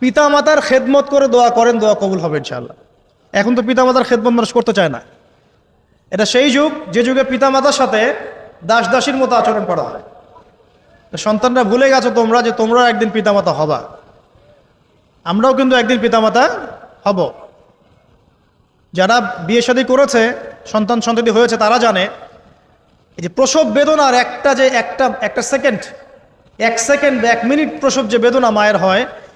পিতা মাতার খেদমত করে দোয়া করেন, দোয়া কবুল হবে ইনশাআল্লাহ। এখন তো পিতা মাতার খেদমত মানুষ করতে চায় না। এটা সেই যুগ, যে যুগে পিতা মাতার সাথে দাস দাসীর মতো আচরণ করা হয়। সন্তানরা ভুলে গেছো তোমরা যে তোমরা একদিন পিতামাতা হবা। আমরাও কিন্তু একদিন পিতামাতা হব। যারা বিয়ে শাদী করেছে, সন্তান সন্ততি হয়েছে, তারা জানে এই যে প্রসব বেদনার একটা যে একটা একটা সেকেন্ড এক সেকেন্ড বা এক মিনিট প্রসব যে বেদনা মায়ের হয়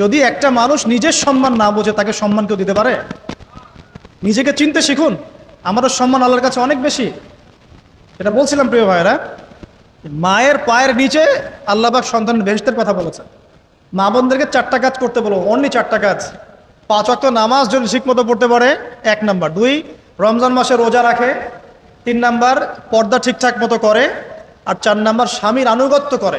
যদি একটা মানুষ নিজের সম্মান না বোঝে, তাকে সম্মান কেউ দিতে পারে? নিজেকে চিনতে শিখুন। আমাদের সম্মান আল্লাহর কাছে অনেক বেশি। এটা বলছিলাম প্রিয় ভাইয়েরা, মায়ের পায়ের নিচে আল্লাহবাক সন্তানের বেহেস্তের কথা বলেছে মা বোনদেরকে চারটা কাজ করতে বলো অনলি চারটা কাজ। পাঁচ অক্ট নামাজ যদি মতো পড়তে পারে, এক নাম্বার। দুই, রমজান মাসে রোজা রাখে। তিন নাম্বার, পর্দা ঠিকঠাক মতো করে। আর চার নাম্বার, স্বামীর আনুগত্য করে।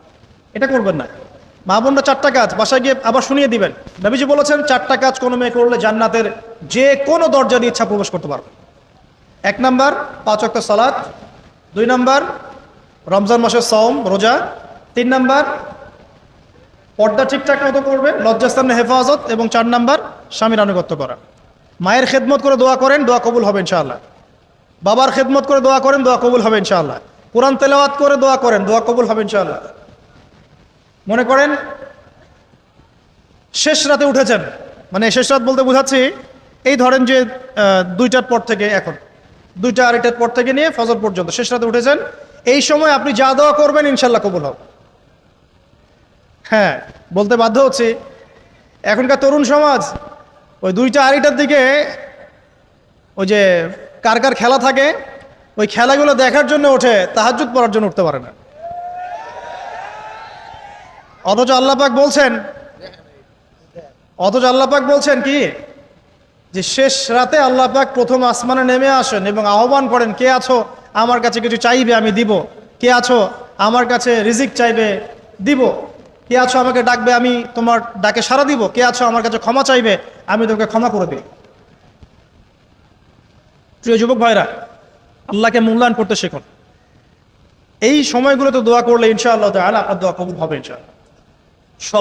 এটা করবেন না। মা বোনরা চারটা কাজ, বাসায় গিয়ে আবার শুনিয়ে দিবেন। নবীজি বলেছেন, চারটা কাজ কোনো মেয়ে করলে জান্নাতের যে কোনো দরজা দিয়ে ইচ্ছা প্রবেশ করতে পারবে। এক নাম্বার, পাঁচ অক্ট সালাদ দুই নাম্বার, রমজান মাসের সওম, রোজা। তিন নাম্বার, পর্দা ঠিকঠাক মতো করবে লজ্জাস্থানের হেফাজত। এবং চার নাম্বার, স্বামীর আনুগত্য করা। মায়ের খেদমত করে দোয়া করেন, দোয়া কবুল হবে ইনশাআল্লাহ। বাবার খেদমত করে দোয়া করেন, দোয়া কবুল হবে ইনশাআল্লাহ। কোরআন তেলাওয়াত করে দোয়া করেন, দোয়া কবুল হবে ইনশাআল্লাহ। মনে করেন, শেষ রাতে উঠেছেন। মানে শেষ রাত বলতে বোঝাচ্ছি, এই ধরেন যে দুইটার পর থেকে এখন, দুইটা আড়াইটার পর থেকে নিয়ে ফজর পর্যন্ত শেষ রাতে উঠেছেন। এই সময় আপনি যা দোয়া করবেন ইনশাল্লাহ কবুল হবে। হ্যাঁ বলতে বাধ্য হচ্ছি, এখনকার তরুণ সমাজ, ওই দুইটা আড়াইটার দিকে, ওই যে কার কার খেলা থাকে, ওই খেলাগুলো দেখার জন্য ওঠে তাহাজুদ পড়ার জন্য উঠতে পারে না। অথচ আল্লাপাক বলছেন, অথচ আল্লাপাক বলছেন কি? যে শেষ রাতে আল্লাপাক প্রথম আসমানে নেমে আসেন এবং আহ্বান করেন, কে আছো? আমার কাছে কিছু চাইবে, আমি দিব। কে আছো? আমার কাছে রিজিক চাইবে, দিব। কে আছো? আমাকে ডাকবে, আমি তোমার ডাকে সাড়া দিব। কে আছো? আমার কাছে ক্ষমা চাইবে, আমি তোমাকে ক্ষমা করে দিই প্রিয় যুবক ভাইরা, আল্লাহকে মূল্যায়ন করতে শেখুন। এই সময়গুলোতে দোয়া করলে ইনশাআল্লাহ তাআলা আপনার দোয়া কবুল হবে ইনশাআল্লাহ। সব